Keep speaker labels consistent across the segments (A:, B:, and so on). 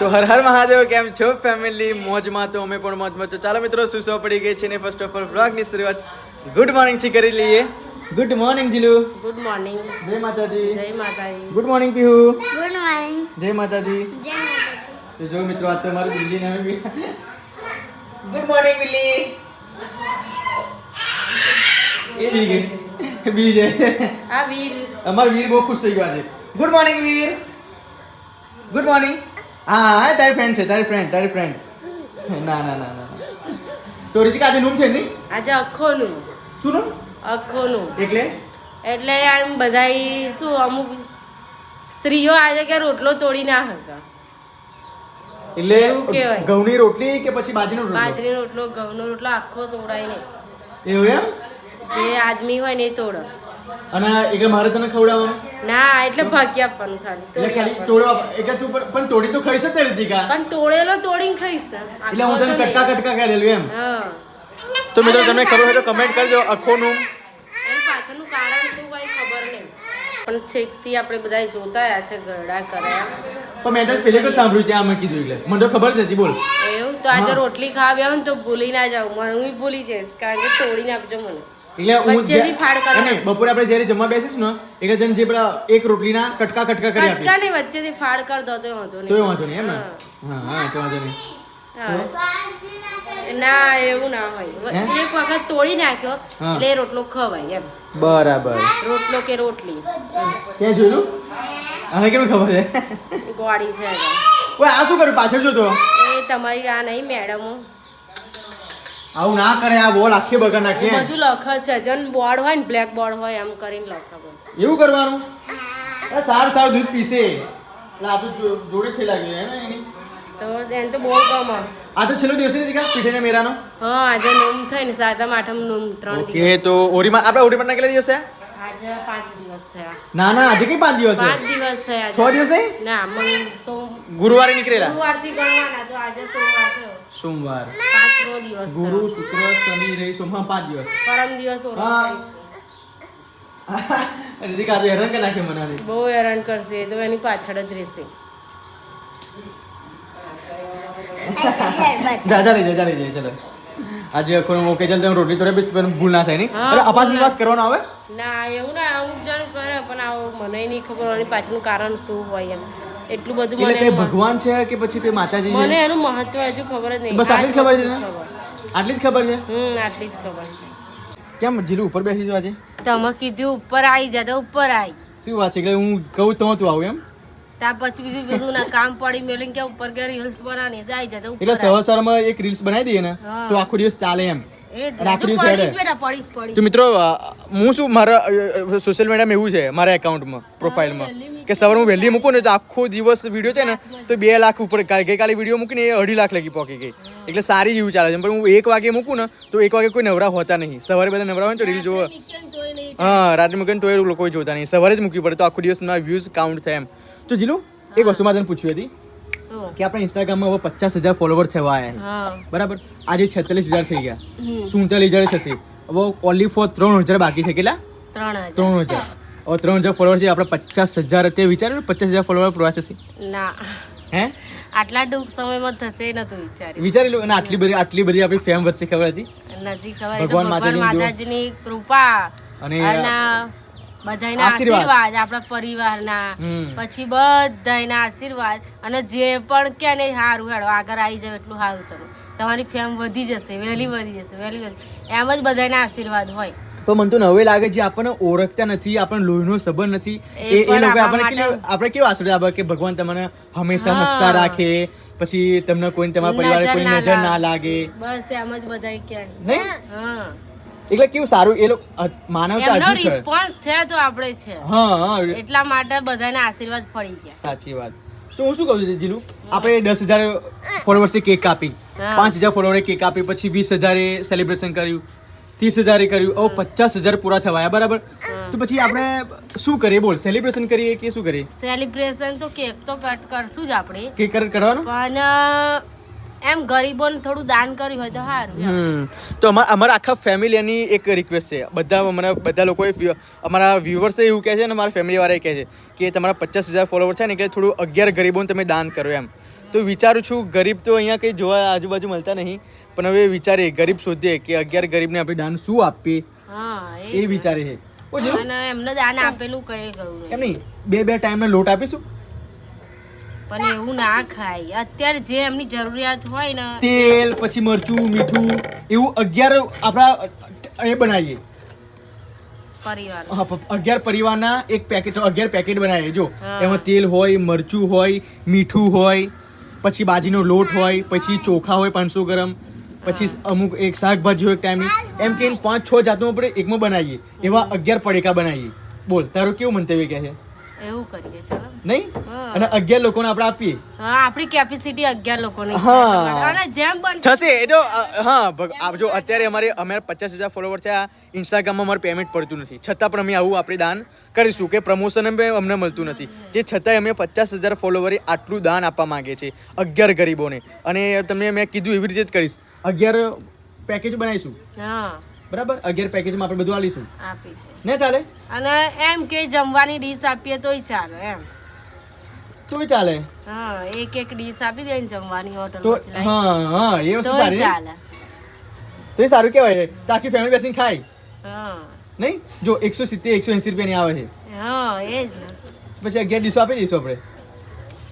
A: તો હર હર મહાદેવ કેમ છો ફેમિલી મોજમાં તો અમે પણ મોજમાં તો ચાલો મિત્રો સુસો પડી ગઈ છે ને ફર્સ્ટ ઓફ ઓલ બ્લોગની શરૂઆત ગુડ મોર્નિંગથી કરી લઈએ. Good morning Jilu.
B: Good morning
A: જય માતાજી.
B: જય માતાજી.
A: Good morning Pihu.
C: Good morning
A: જય માતાજી.
C: જય માતાજી.
A: તો જો મિત્રો આજ તો મારી બિલ્લી નામે બી ગુડ મોર્નિંગ બિલ્લી. એ બી ગઈ. બી જાય.
B: આ વીર.
A: અમાર વીર બહુ ખુશ થઈ ગયો આજે. Good morning Veer. Good morning હા હા તારી ફ્રેન્ડ છે તારી ફ્રેન્ડ તારી ફ્રેન્ડ ના ના ના ના ના. તો રીતિકા આજે નૂમ છે નહીં?
B: આજે અખોનું.
A: શું નૂમ
B: અખોનું.
A: એટલે?
B: એટલે આમ બધાય શું અમુક સ્ત્રીઓ આજે કે રોટલો તોડી ના હતા
A: એટલે. ઘઉંની રોટલી કે પછી બાજરીનો રોટલો?
B: બાજરી રોટલો ઘઉંનો રોટલો આખો તોડાય નહીં.
A: એવું એમ?
B: જે આદમી હોય ને એ તોડે.
A: અને એટલે મારે તને ખવડાવવાનું?
B: ના એટલે ભાગ્ય આપવાનું ખાલી તોડી
A: ખાલી. તોડવા એટલે તું પણ તોડી તો ખાઈ શકે રીતિકા
B: પણ તોડેલો તોડીને ખાઈશ
A: એટલે હું તને કટકા કટકા કરેલું એમ? તો મિત્રો તમને ખબર હોય તો કમેન્ટ કરજો અખોનું.
B: એની પાછળનું કારણ શું હોય ખબર નહીં. પણ છેકથી આપણે બધા જોતા રહ્યા છે ગરડા કર્યા
A: પણ મેં તો પહેલે કોઈ સાંભળ્યું ત્યાં અમે કીધું એટલે. મને તો ખબર જ નથી બોલ.
B: એવું? તો આજે રોટલી ખાવા બેહો ને તો ભૂલી ના જાવ મને હું ભૂલી જઈશ. કારણ કે તોડીને આપજો મને.
A: એટલે હું બપોરે આપણે જ્યારે જમવા બેસીશું ને એટલે જણ જે પેલા એક રોટલીના કટકા કટકા કરી આપી
B: કટકા ને વચ્ચેથી ફાડ કર દો તો વાંધો
A: તો
B: નહીં
A: વાંધો નહીં એમ ને? હા. હા તો વાંધો નહીં.
B: ના એવું ના હોય. એક વખત તોડી નાખ્યો એટલે રોટલો ખવાય એમ.
A: બરાબર.
B: રોટલો કે રોટલી.
A: ક્યાં આને કેમ ખબર છે?
B: ગોળી છે
A: ઓય આ શું કર્યું? પાછળ શું તો?
B: એ તમારી આ નહીં મેડમો.
A: આવું ના કરે આ બોલ આખી બગાડ નાખે
B: બધું લખે છે. જન બોર્ડ હોય ને બ્લેક બોર્ડ હોય એમ કરીને લખે
A: એવું કરવાનું? એ સારું સારું દૂધ પીસે. એટલે આ તો જોડે છે લાગે હે ને એની.
B: તો એને તો બહુ ગમે
A: આ તો છેલ્લો દિવસ નથી કા પીઠે ને મેરાનો?
B: હા આજે નોમ થાય ને સાતમ આઠમ નોમ ત્રણ
A: ઓકે તો ઓરીમાં આપણે ઓરીમાં ના કેટલા દિવસ
B: આજે પાંચ દિવસ થયા
A: ના ના આજે કઈ પાંચ દિવસ છે
B: પાંચ દિવસ થયા
A: છ દિવસ નહીં
B: ના મંગ સોમ
A: ગુરુવારે નીકળેલા
B: ગુરુવારથી ગણવાના તો આજે સોમવાર થયો
A: સોમવાર
B: પાંચમો દિવસ
A: ગુરુ
B: થયો
A: શુક્ર શનિ રવિ સોમ હા પાંચ દિવસ
B: પરમ દિવસ ઓળખ
A: હા.
B: થઈ.
A: રીતિકા આજે હેરાન કરી નાખ્યો મને આજે.
B: બહુ હેરાન કરશે એ તો એની પાછળ જ રહેશે
A: જા જા લઈ જા જા લઈ જા ચલો આજે અખો ઓકે ચાલ તમે રોટલી તોડે બસ પણ ભૂલ ના થાય નહીં. અરે અપાસ વિપાસ કરવાનો આવે?
B: ના એવું ના અમુક જણ કરે પણ આવું મને નહીં ખબર હોય એની પાછળનું કારણ શું હોય એમ. એટલું બધું મને
A: કઈ ભગવાન છે કે પછી તે માતાજી
B: મને એનું મહત્વ હજુ ખબર જ નહીં.
A: બસ આટલી જ ખબર છે ને? આટલી જ ખબર છે?
B: હમ આટલી જ ખબર છે.
A: કેમ જીલું ઉપર બેસી જવા છે
B: તમે કીધું ઉપર આવી જા તો ઉપર આવી
A: શું વાત છે? કે હું કહું તો તું આવું એમ?
B: ત્યાર પછી બીજું બધું ના કામ પડી મેલીને કે ઉપર કે રીલ્સ બનાવી જાય આવી જા તો ઉપર
A: એટલે સવાર સવારમાં એક રીલ્સ બનાવી દઈએ ને તો આખો દિવસ ચાલે એમ.
B: તું
A: મિત્રો હું શું મારા સોશિયલ મીડિયામાં એવું છે મારા એકાઉન્ટમાં પ્રોફાઇલમાં કે સવારે હું વહેલી મૂકું ને તો આખો દિવસ વીડિયો છે ને તો બે લાખ ઉપર ગઈકાલે વીડિયો મૂકીને એ અઢી લાખ લગી પહોંચી ગઈ. એટલે સારી જેવું ચાલે છે. પણ હું એક વાગે મૂકું ને તો એક વાગે કોઈ નવરા હોતા નહીં. સવારે બધા નવરા હોય તો રીલ જોવો
B: તોય.
A: હા રાત્રે મૂકીને તો એ લોકો જોતા નહીં. સવારે જ મૂકવી પડે તો આખો દિવસના વ્યૂઝ કાઉન્ટ થાય એમ. તો જીલુ એક વસ્તુ માં તને પૂછવી હતી કે આપણે ઇન્સ્ટાગ્રામમાં હવે પચાસ હજાર ફોલોવર થવા આવ્યા બરાબર? આજે છેતાલીસ હજાર થઈ ગયા. સુડતાલીસ હજાર થશે. હવે ઓનલી ફોર ત્રણ હજાર બાકી છે. કેટલા?
B: ત્રણ હજાર.
A: હવે ત્રણ હજાર ફોલોવર છે આપણે પચાસ હજાર તે વિચાર્યું પચાસ હજાર ફોલોવર પૂરા થશે.
B: ના.
A: હે?
B: આટલા ટૂંક સમયમાં થશે નતું વિચાર્યું.
A: વિચારી લો અને આટલી બધી આટલી બધી આપણી ફેમ વધશે ખબર હતી?
B: નથી ખબર
A: ભગવાન માતાજીની
B: કૃપા
A: અને
B: બધાના
A: આશીર્વાદ.
B: આપણા પરિવારના. પછી બધાના આશીર્વાદ. અને જે પણ કે ને સારું હેડો આગળ આવી જાવ એટલું સારું તમે. તમારી ફેમ વધી જશે વહેલી વધી જશે વહેલી વધી એમ જ બધાના આશીર્વાદ હોય.
A: તો મને તો નવે લાગે છે આપણને ઓળખતા નથી આપણને લોહીનો સંબંધ નથી.
B: એ
A: એ લોકો
B: આપણા
A: આપણને કેવું આપણે કેવું આશીર્વાદ આપે કે ભગવાન તમને હંમેશા હસતા રાખે પછી તમને કોઈ તમારા પરિવારે કોઈ નજર ના
B: લાગે.
A: લાગે
B: બસ એમ જ બધા કે
A: નહીં?
B: હા.
A: એટલે કેવું સારું એ લોકો માનવ માનવતા
B: એમનો
A: છે.
B: રિસ્પોન્સ છે તો આપણે છે.
A: હા હા
B: એટલા માટે બધાને આશીર્વાદ પડી ગયા.
A: સાચી વાત. તો હું શું કહું છું જીલુ? આપણે દસ હજાર ફોલોવર્સે કેક કાપી પાંચ હજાર ફોલોવરે કેક કાપી પછી વીસ હજારે સેલિબ્રેશન કર્યું ત્રીસ હજારે કર્યું ઓ પચાસ હજાર પૂરા થવાયા બરાબર? તો પછી આપણે શું કરીએ? બોલ સેલિબ્રેશન કરીએ કે શું કરીએ?
B: સેલિબ્રેશન તો કેક તો કટ કરશું જ આપણે.
A: કેક કટ કરવાનું?
B: પણ એમ ગરીબોને થોડું દાન કર્યું હોય તો સારું
A: તો અમારા અમારા આખા ફેમિલીની એક રિક્વેસ્ટ છે. બધા મને બધા લોકોએ અમારા વ્યુઅર્સે એવું કહે છે અને મારા ફેમિલી એ કહે છે કે તમારા પચાસ હજાર ફોલોવર છે ને એટલે થોડું અગિયાર ગરીબોને તમે દાન કરો એમ. તો વિચારું છું ગરીબ તો અહીંયા કંઈ જોવા આજુબાજુ મળતા નહીં પણ હવે વિચારીએ ગરીબ શોધીએ કે અગિયાર ગરીબને આપણે દાન શું આપીએ?
B: હા
A: એ વિચારે છે
B: એમને દાન આપેલું કઈ ગયું
A: એમ નહીં? બે બે ટાઈમનો લોટ આપીશું?
B: પણ એવું ના ખાય. અત્યારે જે એમની જરૂરિયાત હોય ને
A: તેલ પછી મરચું મીઠું એવું અગિયાર આપણા એ બનાવીએ.
B: પરિવાર.
A: હા, અગિયાર પરિવારના એક પેકેટ અગિયાર પેકેટ બનાવીએ. જો એમાં તેલ હોય મરચું હોય મીઠું હોય પછી બાજીનો લોટ હોય પછી ચોખા હોય પાંચસો ગ્રામ પછી અમુક એક શાકભાજી હોય એક ટાઈમે. એમ કે પાંચ છ જાતનું આપણે એકમાં બનાવીએ. એવા અગિયાર પડેકા બનાવીએ. બોલ તારું કેવું મંતવ્ય કહે છે?
B: એવું કરીએ ચલો.
A: નહીં? અને અગિયાર લોકોને આપણે આપીએ.
B: હા આપણી કેપેસિટી અગિયાર લોકોની
A: હા.
B: અને જેમ બન
A: થશે એ તો હા જો અત્યારે અમારે અમારે પચાસ હજાર ફોલોવર છે આ ઇન્સ્ટાગ્રામમાં અમારે પેમેન્ટ પડતું નથી. છતાં પણ અમે આવું આપણે દાન કરીશું કે પ્રમોશન અમને મળતું નથી. જે છતાંય અમે પચાસ હજાર ફોલોવરે આટલું દાન આપવા માંગે છે અગિયાર ગરીબોને. અને તમને મેં કીધું એવી રીતે જ કરીશ. અગિયાર પેકેજ બનાવીશું.
B: હા.
A: બરાબર? અગિયાર પેકેજમાં આપણે બધું આલીશું.
B: આપી
A: ને ચાલે?
B: અને એમ કે જમવાની ડીશ આપીએ તોય ચાલે એમ.
A: તોય ચાલે.
B: હા એક એક ડીશ આપી દે ને જમવાની હોટલ
A: તો હા હા એ વસ્તુ
B: તોય
A: સારી
B: ચાલે.
A: તો એ સારું કહેવાય તો આખી ફેમિલી બેસીને ખાય.
B: હા.
A: નહીં? જો એકસો સિત્તેર એકસો એંસી રૂપિયાની આવે છે.
B: હા એ જ ને.
A: પછી અગિયાર ડીશો આપી દઈશું આપણે.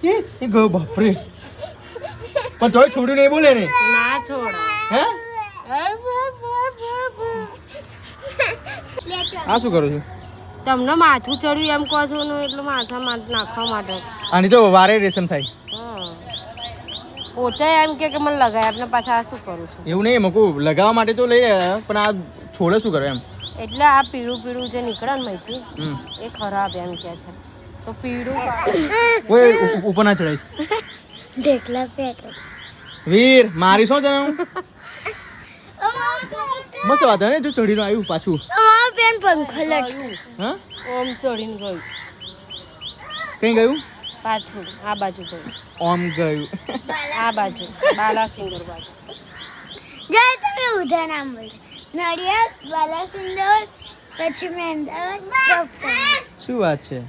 A: એ એ ગયો બાપરે. પણ તોય છોડ્યું નહીં બોલે ને
B: ના છોડ.
A: હે? આ શું કરું છું?
B: તમને માથું ચડ્યું એમ કહો છો ને એટલે માથા માટે નાખવા માટે.
A: આની તો વારે રેશમ થાય.
B: હા. પોતે એમ કે કે મને લગાય આપણે પાછા આ શું કરું છું?
A: એવું નહીં મૂકું લગાવવા માટે તો લઈ આવ્યા પણ આ છોડે શું કરે એમ?
B: એટલે આ પીળું પીળું જે નીકળે ને મહીથી
A: હમ.
B: એ ખરાબ એમ કે છે. તો પીળું
A: ઓય ઉપર ના ચડાઈશ.
C: દેખલા ફેંકે
A: વીર મારી શું જણાવું મસ્ત વાત હે ને? જો ચડીને આવ્યું પાછું.
C: અમારો બેન પંખો લટ
A: હા?
B: ઓમ ચડીને ગયું.
A: કઈ ગયું?
B: પાછું આ બાજુ ગયું.
A: ઓમ ગયું.
B: આ બાજુ બાલાસિંગર બાજુ.
C: જો તમે ઉધા નામ બોલ નડિયાદ બાલાસિંદોર પછી મેં અમદાવાદ
A: શું વાત છે?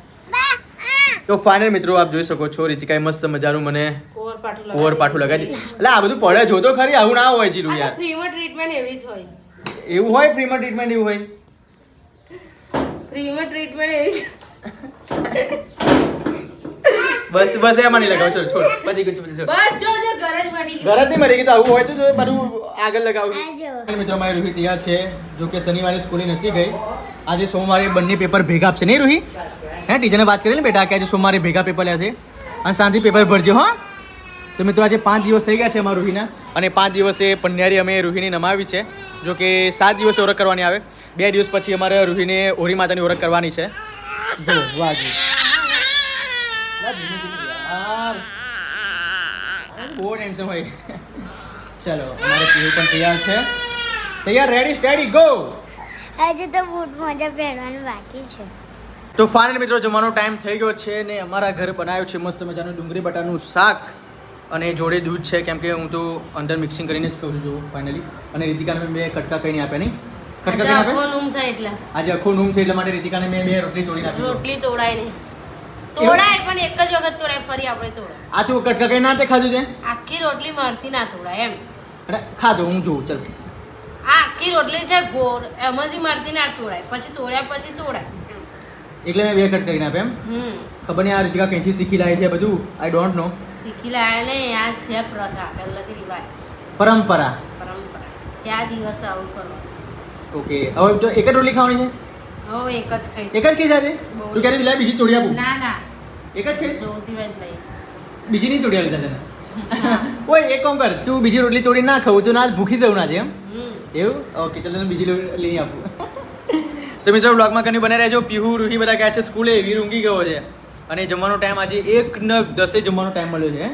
A: તો ફાઇનલ મિત્રો આપ જોઈ શકો છો રીતિકાએ મસ્ત મજાનું મને
B: કોર પાટું
A: પાઠું લગાડી એટલે આ બધું પડે જો તો ખરી આવું ના હોય જીલું યાર.
B: ફ્રીમાં ટ્રીટમેન્ટ એવી જ હોય.
A: એવું હોય ફ્રીમાં ટ્રીટમેન્ટ એવું હોય?
B: ફ્રીમાં ટ્રીટમેન્ટ એવી
A: બસ બસ એમાં નહીં લગાવ છોડ છોડ પછી ગયું પછી છોડ.
B: બસ જો જો ઘર જ મરી
A: ઘર જ નહીં મરી ગઈ તો આવું હોય તો જો મારું આગળ લગાવું. મિત્રો મારી રૂહી તૈયાર છે. જો કે શનિવારે સ્કૂલે નથી ગઈ. આજે સોમવારે બંને પેપર ભેગા આપશે. નહીં રૂહી? હે ટીચરને વાત કરી ને બેટા કે આજે સોમવારે ભેગા પેપર લે છે. અને શાંતિ પેપર ભરજો હા. તો મિત્રો આજે પાંચ દિવસ થઈ ગયા છે અમારા રૂહીના. અને પાંચ દિવસે પન્યારી અમે રૂહીની નમાવી છે. જો કે સાત દિવસે ઓળખ કરવાની આવે. બે દિવસ પછી અમારે રૂહીને ઓરી માતાની ઓળખ કરવાની છે. જો વાજી બહુ ટેન્શન હોય ચલો અમારે પીવું પણ તૈયાર છે. તૈયાર રેડી સ્ટેડી ગો
C: હજુ તો બૂટ મોજા પહેરવાનું બાકી છે.
A: તો ફાઇનલ મિત્રો જમવાનો ટાઈમ થઈ ગયો છે ને અમારા ઘરે બનાવ્યું છે મસ્ત મજાનું ડુંગળી બટાનું શાક. અને જોડે દૂધ છે કેમ કે હું તો અંદર મિક્સિંગ કરીને જ કહું છું ફાઇનલી અને રીતિકાને મેં બે કટકા કહીને આપ્યા નહીં? કટકા કહીને આપ્યા?
B: નૂમ થાય એટલે.
A: આજે આખો નૂમ છે એટલે માટે રીતિકાને મેં બે રોટલી તોડી નાખી
B: રોટલી તોડાય નહીં. તોડાય પણ એક જ વખત તોડાય ફરી આપણે તોડાય
A: આ તું કટકા કહીને ના તે ખાધું છે
B: આખી રોટલી મારથી ના તોડાય એમ.
A: અરે ખાધો હું જોઉં ચાલ.
B: આ આખી રોટલી છે ગોળ. એમાંથી મારથી ના તોડાય. પછી તોડ્યા પછી તોડાય
A: એટલે મેં બે કટ કરીને આપ્યા એમ? ખબર નહીં આ રીતિકા કંઈથી શીખી લાવી છે બધું? આઈ ડોન્ટ નો
B: શીખી લાયા ને આ છે પ્રથા પહેલાથી રિવાજ
A: પરંપરા.
B: પરંપરા. ત્યાં દિવસે આવું કરવાનું
A: ઓકે હવે તો એક જ રોટલી ખાવાની છે?
B: હવે એક જ ખાઈશ.
A: એક જ ખાઈ સાથે તું ક્યારે લાય બીજી તોડી આપું?
B: ના ના.
A: એક જ ખાઈશ?
B: જોતી હોય લઈશ.
A: બીજી નહીં તોડી લીધા તને? ઓય એક કામ કર તું બીજી રોટલી તોડી ના ખાવું તો ના ભૂખી જ રહું ના છે એમ? એવું? ઓકે ચાલો બીજી લઈ આપું. તો મિત્રો બ્લોગમાં કની બને રહેજો. પીહુ રૂહી બધા ગયા છે સ્કૂલે વીર ઊંઘી ગયો છે. અને જમવાનો ટાઈમ આજે એક ન દસે જમવાનો ટાઈમ મળ્યો છે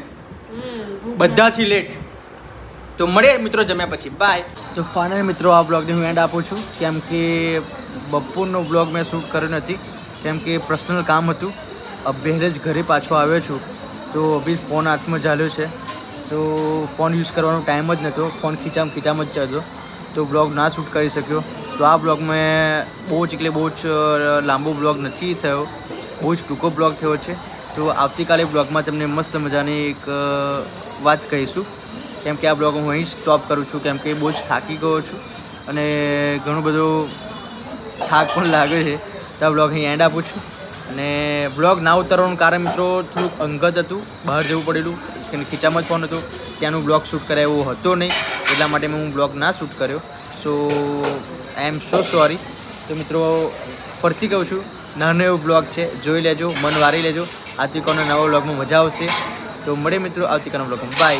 A: બધાથી લેટ તો મળીએ મિત્રો જમ્યા પછી. બાય તો ફાઇનલ મિત્રો આ બ્લોગને હું એન્ડ આપું છું. કેમ કે બપોરનો બ્લોગ મેં શૂટ કર્યો નથી. કેમ કે પર્સનલ કામ હતું. અભ્યારે જ ઘરે પાછો આવ્યો છું. તો અભી ફોન હાથમાં ચાલ્યો છે. તો ફોન યુઝ કરવાનો ટાઈમ જ નહોતો ફોન ખીચામ ખીચામ જ ચાલતો તો બ્લોગ ના શૂટ કરી શક્યો. તો આ બ્લોગ મેં બહુ જ એટલે બહુ જ લાંબો બ્લોગ નથી થયો. બહુ જ ટૂંકો બ્લોગ થયો છે. તો આવતીકાલે બ્લોગમાં તમને મસ્ત મજાની એક વાત કહીશું. કેમ કે આ બ્લોગ હું અહીં સ્ટોપ કરું છું, કેમ કે બહુ જ થાકી ગયો છું. અને ઘણું બધું થાક પણ લાગે છે. તો આ બ્લોગ અહીં એન્ડ આપું છું. અને બ્લોગ ના ઉતારવાનું કારણ મિત્રો, થોડુંક અંગત હતું. બહાર જવું પડેલું. કે ખીચામાં જ ફોન હતો. ત્યાંનું બ્લોગ શૂટ કરાય એવો હતો નહીં. એટલા માટે મેં હું બ્લોગ ના શૂટ કર્યો. સો આઈ એમ સો સોરી તો મિત્રો, ફરીથી કહું છું નાનો એવો બ્લોગ છે, જોઈ લેજો, મન વારી લેજો. આવતીકાલનો નવો બ્લોગમાં મજા આવશે. તો મળે મિત્રો, આવતીકાલનો બ્લોગમાં બાય